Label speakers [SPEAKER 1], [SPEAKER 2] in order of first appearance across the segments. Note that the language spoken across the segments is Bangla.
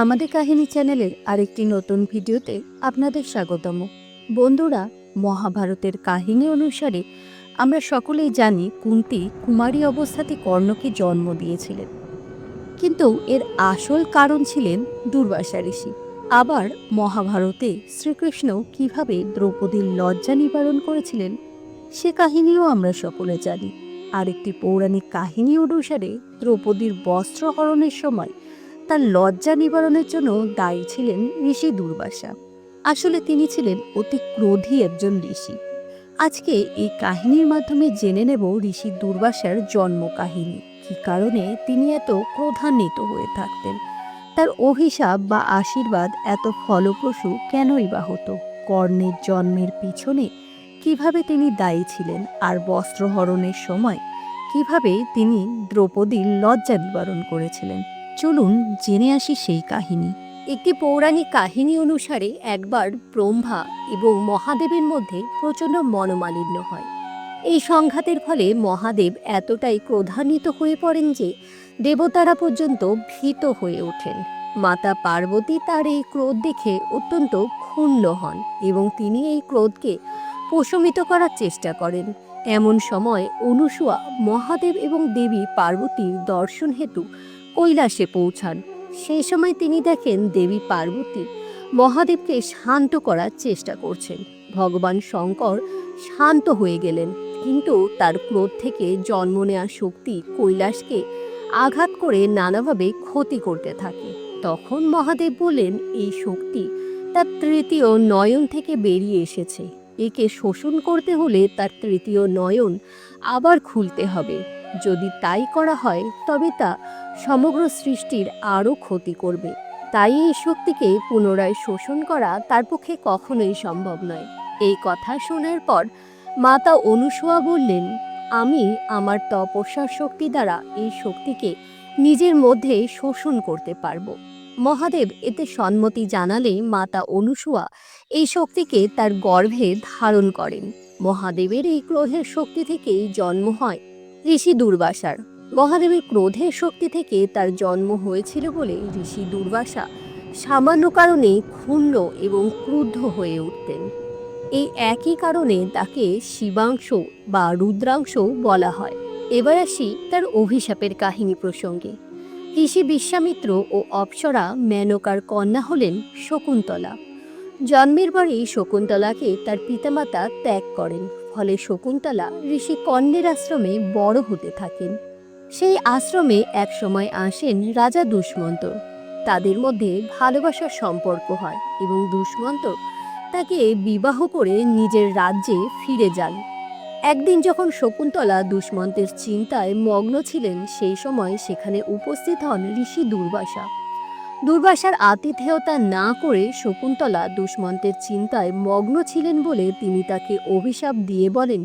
[SPEAKER 1] আমাদের কাহিনী চ্যানেলের আরেকটি নতুন ভিডিওতে আপনাদের স্বাগতম। বন্ধুরা, মহাভারতের কাহিনী অনুসারে আমরা সকলেই জানি কুন্তি কুমারী অবস্থাতে কর্ণকে জন্ম দিয়েছিলেন। কিন্তু এর আসল কারণ ছিলেন দুর্বাসা ঋষি। আবার মহাভারতে শ্রীকৃষ্ণ কীভাবে দ্রৌপদীর লজ্জা নিবারণ করেছিলেন, সে কাহিনীও আমরা সকলে জানি। আরেকটি পৌরাণিক কাহিনী অনুসারে দ্রৌপদীর বস্ত্রহরণের সময় তার লজ্জা নিবারণের জন্য দায়ী ছিলেন ঋষি দুর্বাসা। আসলে তিনি ছিলেন অতি ক্রোধী একজন ঋষি। আজকে এই কাহিনীর মাধ্যমে জেনে নেব ঋষি দুর্বাসার জন্ম কাহিনী। কী কারণে তিনি এত ক্রোধান্বিত হয়ে থাকতেন? তার অভিশাপ বা আশীর্বাদ এত ফলপ্রসূ কেনই বা হতো? কর্ণের জন্মের পিছনে কীভাবে তিনি দায়ী ছিলেন আর বস্ত্রহরণের সময় কীভাবে তিনি দ্রৌপদীর লজ্জা নিবারণ করেছিলেন? চলুন জেনে আসি সেই কাহিনী। একটি পৌরাণিক কাহিনী অনুসারে একবার ব্রহ্মা এবং মহাদেবের মধ্যে প্রচণ্ড মনোমালিন্য হয়। এই সংঘাতের ফলে মহাদেব এতটাই ক্রোধান্বিত হয়ে পড়েন যে দেবতারা পর্যন্ত ভীত হয়ে ওঠেন। মাতা পার্বতী তার এই ক্রোধ দেখে অত্যন্ত ক্ষুণ্ণ হন এবং তিনি এই ক্রোধকে প্রশমিত করার চেষ্টা করেন। এমন সময় অনুসুয়া মহাদেব এবং দেবী পার্বতীর দর্শন হেতু কৈলাসে পৌঁছান। সেই সময় তিনি দেখেন দেবী পার্বতী মহাদেবকে শান্ত করার চেষ্টা করছেন। ভগবান শঙ্কর শান্ত হয়ে গেলেন, কিন্তু তার ক্রোধ থেকে জন্ম নেওয়া শক্তি কৈলাসকে আঘাত করে নানাভাবে ক্ষতি করতে থাকে। তখন মহাদেব বললেন, এই শক্তি তার তৃতীয় নয়ন থেকে বেরিয়ে এসেছে। একে শোষণ করতে হলে তার তৃতীয় নয়ন আবার খুলতে হবে। যদি তাই করা হয়, তবে তা সমগ্র সৃষ্টির আরও ক্ষতি করবে। তাই এই শক্তিকে পুনরায় শোষণ করা তার পক্ষে কখনোই সম্ভব নয়। এই কথা শোনার পর মাতা অনুসুয়া বললেন, আমি আমার তপস্যার শক্তি দ্বারা এই শক্তিকে নিজের মধ্যে শোষণ করতে পারব। মহাদেব এতে সম্মতি জানালে মাতা অনুসুয়া এই শক্তিকে তার গর্ভে ধারণ করেন। মহাদেবের এই ক্রোধের শক্তি থেকেই জন্ম হয় ঋষি দুর্বাসার। মহাদেবের ক্রোধের শক্তি থেকে তার জন্ম হয়েছিল বলে ঋষি দুর্বাসা সামান্য কারণে ক্ষুণ্ণ এবং ক্রুদ্ধ হয়ে উঠতেন। এই একই কারণে তাকে শিবাংশ বা রুদ্রাংশ বলা হয়। এবার আসি তার অভিশাপের কাহিনী প্রসঙ্গে। ঋষি বিশ্বামিত্র ও অপ্সরা মেনকার কন্যা হলেন শকুন্তলা। জন্মের পরেই শকুন্তলাকে তার পিতামাতা ত্যাগ করেন। ফলে শকুন্তলা ঋষি কর্ণের আশ্রমে বড় হতে থাকেন। সেই আশ্রমে একসময় আসেন রাজা দুষ্মন্ত। তাদের মধ্যে ভালোবাসার সম্পর্ক হয় এবং দুষ্মন্ত তাকে বিবাহ করে নিজের রাজ্যে ফিরে যান। একদিন যখন শকুন্তলা দুষ্মন্তের চিন্তায় মগ্ন ছিলেন, সেই সময় সেখানে উপস্থিত হন ঋষি দুর্বাসা। দুর্বাসার আতিথেয়তা না করে শকুন্তলা দুষ্মন্তের চিন্তায় মগ্ন ছিলেন বলে তিনি তাকে অভিশাপ দিয়ে বলেন,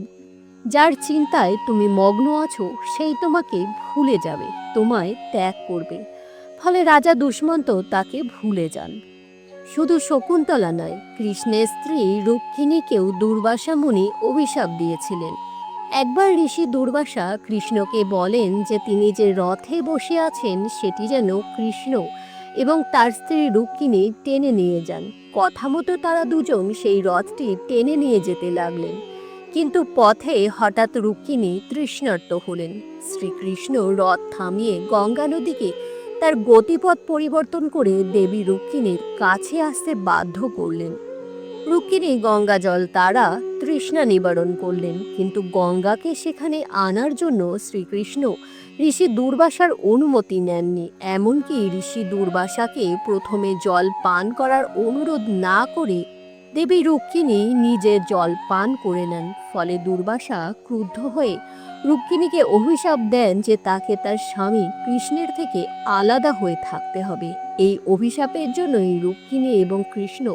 [SPEAKER 1] যার চিন্তায় তুমি মগ্ন আছো, সেই তোমাকে ভুলে যাবে, তোমায় ত্যাগ করবে। ফলে রাজা দুষ্মন্ত তাকে ভুলে যান। শুধু শকুন্তলা নয়, কৃষ্ণের স্ত্রী রুক্মিণীকেও দুর্বাসা মুনি অভিশাপ দিয়েছিলেন। একবার ঋষি দুর্বাসা কৃষ্ণকে বলেন যে তিনি যে রথে বসে আছেন, সেটি যেন কৃষ্ণ এবং তার স্ত্রী রুক্মিণী টেনে নিয়ে যান। কথা মতো তারা দুজন সেই রথটি টেনে নিয়ে যেতে লাগলেন। কিন্তু পথে হঠাৎ রুক্মিণী তৃষ্ণার্ত হলেন। শ্রীকৃষ্ণ রথ থামিয়ে গঙ্গা নদীকে তার গতিপথ পরিবর্তন করে দেবী রুক্মিণীর কাছে আসতে বাধ্য করলেন। রুক্মিণী গঙ্গা জল তারা তৃষ্ণা নিবারণ করলেন, কিন্তু গঙ্গাকে সেখানে আনার জন্য শ্রীকৃষ্ণ ঋষি দুর্বাসার অনুমতি নেননি। এমনকি ঋষি দুর্বাসাকে প্রথমে জল পান করার অনুরোধ না করে দেবী রুক্মিণী নিজে জল পান করে নেন। ফলে দুর্বাসা ক্রুদ্ধ হয়ে রুক্মিণীকে অভিশাপ দেন যে তাকে তার স্বামী কৃষ্ণের থেকে আলাদা হয়ে থাকতে হবে। এই অভিশাপের জন্যই রুক্মিণী এবং কৃষ্ণ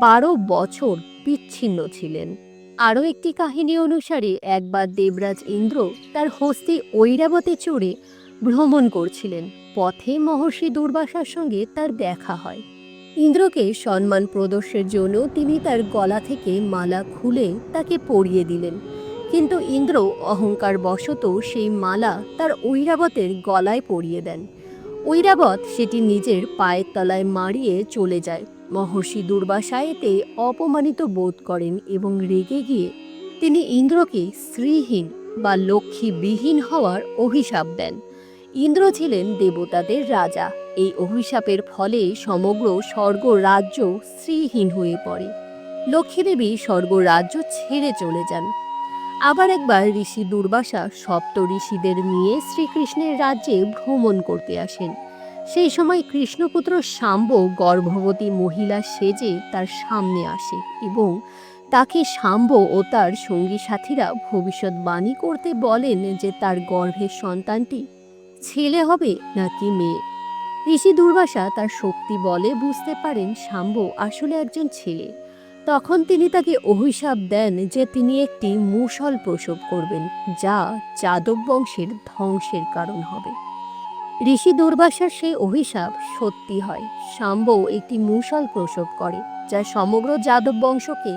[SPEAKER 1] বারো বছর বিচ্ছিন্ন ছিলেন। আরও একটি কাহিনী অনুসারে, একবার দেবরাজ ইন্দ্র তার হস্তি ঐরাবতে চড়ে ভ্রমণ করছিলেন। পথে মহর্ষি দুর্বাসার সঙ্গে তার দেখা হয়। ইন্দ্রকে সম্মান প্রদর্শের জন্য তিনি তার গলা থেকে মালা খুলে তাকে পরিয়ে দিলেন। কিন্তু ইন্দ্র অহংকার বশত সেই মালা তার ঐরাবতের গলায় পরিয়ে দেন। ঐরাবত সেটি নিজের পায়ের তলায় মারিয়ে চলে যায়। মহর্ষি দুর্বাসা এতে অপমানিত বোধ করেন এবং রেগে গিয়ে তিনি ইন্দ্রকে শ্রীহীন বা লক্ষ্মীবিহীন হওয়ার অভিশাপ দেন। ইন্দ্র ছিলেন দেবতাদের রাজা। এই অভিশাপের ফলে সমগ্র স্বর্গ রাজ্য শ্রীহীন হয়ে পড়ে। লক্ষ্মীদেবী স্বর্গ রাজ্য ছেড়ে চলে যান। আবার একবার ঋষি দুর্বাসা সপ্ত ঋষিদের নিয়ে শ্রীকৃষ্ণের রাজ্যে ভ্রমণ করতে আসেন। সেই সময় কৃষ্ণপুত্র শাম্ব গর্ভবতী মহিলা সেজে তার সামনে আসে এবং তাকে শাম্ব ও তার সঙ্গী সাথীরা ভবিষ্যৎবাণী করতে বলেন যে তার গর্ভের সন্তানটি ছেলে হবে নাকি মেয়ে। ঋষি দুর্বাসা তার শক্তি বলে বুঝতে পারেন শাম্ব আসলে একজন ছেলে। তখন তিনি তাকে অভিশাপ দেন যে তিনি একটি মুসল প্রসব করবেন, যা যাদব বংশের ধ্বংসের কারণ হবে। ঋষি দুর্বাসার সেই অভিশাপ সত্যি হয়। শাম্ব একটি মুসল প্রসব করে, যা সমগ্র যাদব বংশকে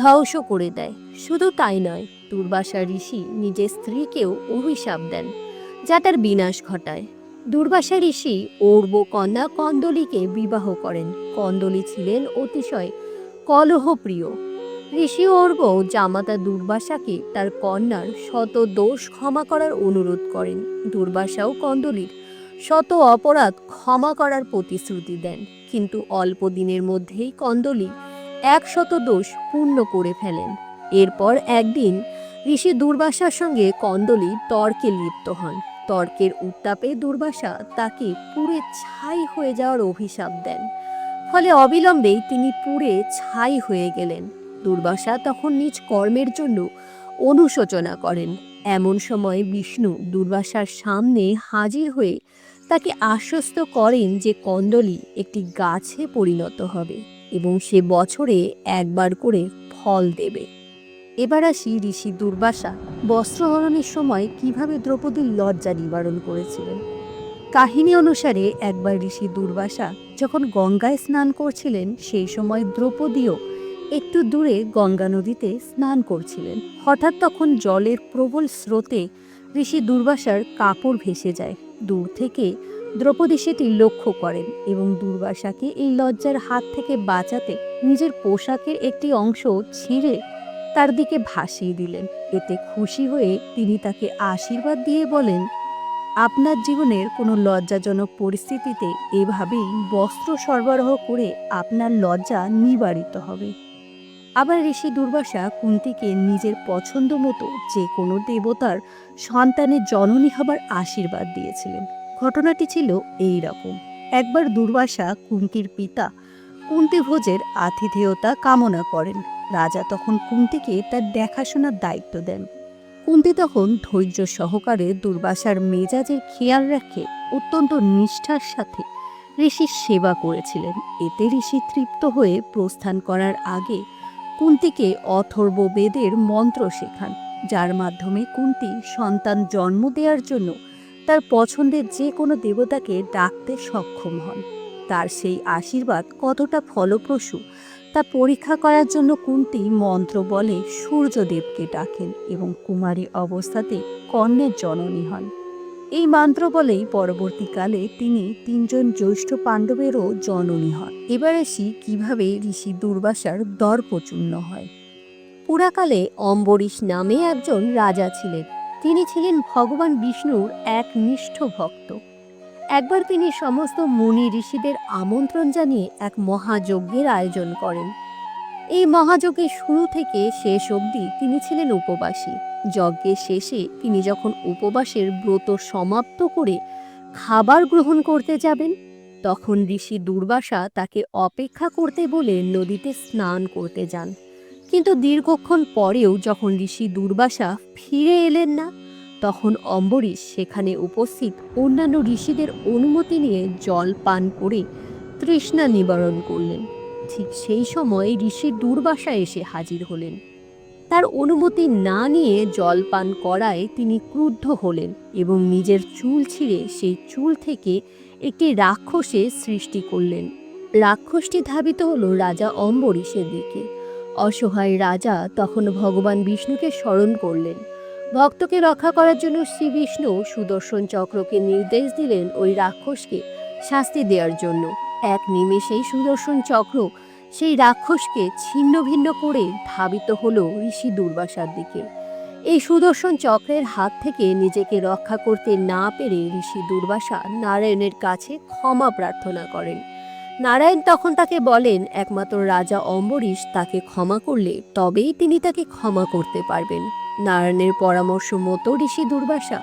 [SPEAKER 1] ধ্বংস করে দেয়। শুধু তাই নয় দুর্বাসা ঋষি নিজের স্ত্রীকেও অভিশাপ দেন, যা তার বিনাশ ঘটায়। দুর্বাসা ঋষি ওর্ব কন্যা কন্দলিকে বিবাহ করেন। কন্দলি ছিলেন অতিশয় কলহপ্রিয়। ঋষি অর্ব জামাতা দুর্বাসাকে তার কন্যার শত দোষ ক্ষমা করার অনুরোধ করেন। দুর্বাসাও কন্দলীর শত অপরাধ ক্ষমা করার প্রতিশ্রুতি দেন। কিন্তু অল্প দিনের মধ্যেই কন্দলী একশত দোষ পূর্ণ করে ফেলেন। এরপর একদিন ঋষি দুর্বাসার সঙ্গে কন্দলি তর্কে লিপ্ত হন। তর্কের উত্তাপে দুর্বাসা তাকে পুরে ছাই হয়ে যাওয়ার অভিশাপ দেন। ফলে অবিলম্বেই তিনি পুরে ছাই হয়ে গেলেন। দুর্বাসা তখন নিজ কর্মের জন্য অনুশোচনা করেন। এমন সময় বিষ্ণু দুর্বাসার সামনে হাজির হয়ে তাকে আশ্বস্ত করেন যে কন্দলী একটি গাছে পরিণত হবে এবং সে বছরে একবার করে ফল দেবে। এবার আসি ঋষি দুর্বাসা বস্ত্রহরণের সময় কীভাবে দ্রৌপদীর লজ্জা নিবারণ করেছিলেন? কাহিনী অনুসারে একবার ঋষি দুর্বাসা যখন গঙ্গায় স্নান করছিলেন, সেই সময় দ্রৌপদীও একটু দূরে গঙ্গা নদীতে স্নান করছিলেন। হঠাৎ তখন জলের প্রবল স্রোতে ঋষি দুর্বাসার কাপড় ভেসে যায়। দূর থেকে দ্রৌপদী সেটি লক্ষ্য করেন এবং দুর্বাসাকে এই লজ্জার হাত থেকে বাঁচাতে নিজের পোশাকের একটি অংশ ছিঁড়ে তার দিকে ভাসিয়ে দিলেন। এতে খুশি হয়ে তিনি তাকে আশীর্বাদ দিয়ে বলেন, আপনার জীবনের কোনো লজ্জাজনক পরিস্থিতিতে এভাবেই বস্ত্র সরবরাহ করে আপনার লজ্জা নিবারিত হবে। আবার ঋষি দুর্বাসা কুন্তিকে নিজের পছন্দ মতো যে কোনো দেবতার সন্তানের জননী হবার আশীর্বাদ দিয়েছিলেন। ঘটনাটি ছিল এই রকম একবার দুর্বাসা কুন্তির পিতা কুন্তিভোজের আতিথেয়তা কামনা করেন। রাজা তখন কুন্তিকে তার দেখাশোনার দায়িত্ব দেন। কুন্তি তখন ধৈর্য সহকারে দুর্বাসার মেজাজের খেয়াল রাখে অত্যন্ত নিষ্ঠার সাথে ঋষির সেবা করেছিলেন। এতে ঋষি তৃপ্ত হয়ে প্রস্থান করার আগে কুন্তিকে অথর্ব বেদের মন্ত্র শেখান, যার মাধ্যমে কুন্তি সন্তান জন্ম দেওয়ার জন্য তার পছন্দের যে কোনো দেবতাকে ডাকতে সক্ষম হন। তার সেই আশীর্বাদ কতটা ফলপ্রসূ, তা পরীক্ষা করার জন্য কুন্তি মন্ত্র বলে সূর্যদেবকে ডাকেন এবং কুমারী অবস্থাতে কর্ণের জননী হন। এই মন্ত্র বলেই পরবর্তীকালে তিনি তিনজন জ্যৈষ্ঠ পাণ্ডবেরও জননী হন। এবার আসি কীভাবে ঋষি দুর্বাসার দর্পচূর্ণ হয়। পুরাকালে অম্বরীশ নামে একজন রাজা ছিলেন। তিনি ছিলেন ভগবান বিষ্ণুর এক নিষ্ঠ ভক্ত। একবার তিনি সমস্ত মুনি ঋষিদের আমন্ত্রণ জানিয়ে এক মহাযজ্ঞের আয়োজন করেন। এই মহাযজ্ঞের শুরু থেকে শেষ অবধি তিনি ছিলেন উপবাসী। যজ্ঞের শেষে তিনি যখন উপবাসের ব্রত সমাপ্ত করে খাবার গ্রহণ করতে যাবেন, তখন ঋষি দুর্বাসা তাকে অপেক্ষা করতে বলে নদীতে স্নান করতে যান। কিন্তু দীর্ঘক্ষণ পরেও যখন ঋষি দুর্বাসা ফিরে এলেন না, তখন অম্বরীশ সেখানে উপস্থিত অন্যান্য ঋষিদের অনুমতি নিয়ে জল পান করে তৃষ্ণা নিবারণ করলেন। ঠিক সেই সময় ঋষি দুর্বাসা এসে হাজির হলেন। তার অনুমতি না নিয়ে জল পান করায় তিনি ক্রুদ্ধ হলেন এবং নিজের চুল ছিঁড়ে সেই চুল থেকে একটি রাক্ষসের সৃষ্টি করলেন। রাক্ষসটি ধাবিত হলো রাজা অম্বরীশের দিকে। অসহায় রাজা তখন ভগবান বিষ্ণুকে স্মরণ করলেন। ভক্তকে রক্ষা করার জন্য শ্রী বিষ্ণু সুদর্শন চক্রকে নির্দেশ দিলেন ওই রাক্ষসকে শাস্তি দেওয়ার জন্য। এক নিমেষেই সুদর্শন চক্র সেই রাক্ষসকে ছিন্ন ভিন্ন করে ধাবিত হল ঋষি দুর্বাসার দিকে। এই সুদর্শন চক্রের হাত থেকে নিজেকে রক্ষা করতে না পেরে ঋষি দুর্বাসা নারায়ণের কাছে ক্ষমা প্রার্থনা করেন। নারায়ণ তখন তাকে বলেন, একমাত্র রাজা অম্বরীশ তাকে ক্ষমা করলে তবেই তিনি তাকে ক্ষমা করতে পারবেন। নারায়ণের পরামর্শ মতো ঋষি দুর্বাসা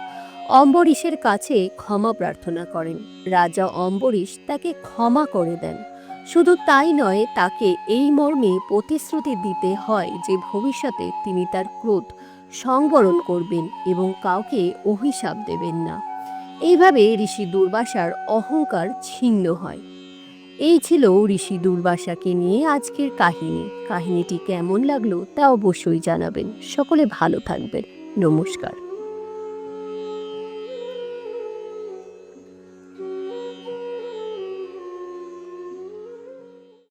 [SPEAKER 1] অম্বরীশের কাছে ক্ষমা প্রার্থনা করেন। রাজা অম্বরীশ তাকে ক্ষমা করে দেন। শুধু তাই নয়, তাকে এই মর্মে প্রতিশ্রুতি দিতে হয় যে ভবিষ্যতে তিনি তার ক্রোধ সংবরণ করবেন এবং কাউকে অভিশাপ দেবেন না। এইভাবে ঋষি দুর্বাসার অহংকার ছিন্ন হয়। এই ছিল ঋষি দুর্বাসাকে নিয়ে আজকের কাহিনী। কাহিনীটি কেমন লাগল তা অবশ্যই জানাবেন। সকলে ভালো থাকবেন। নমস্কার।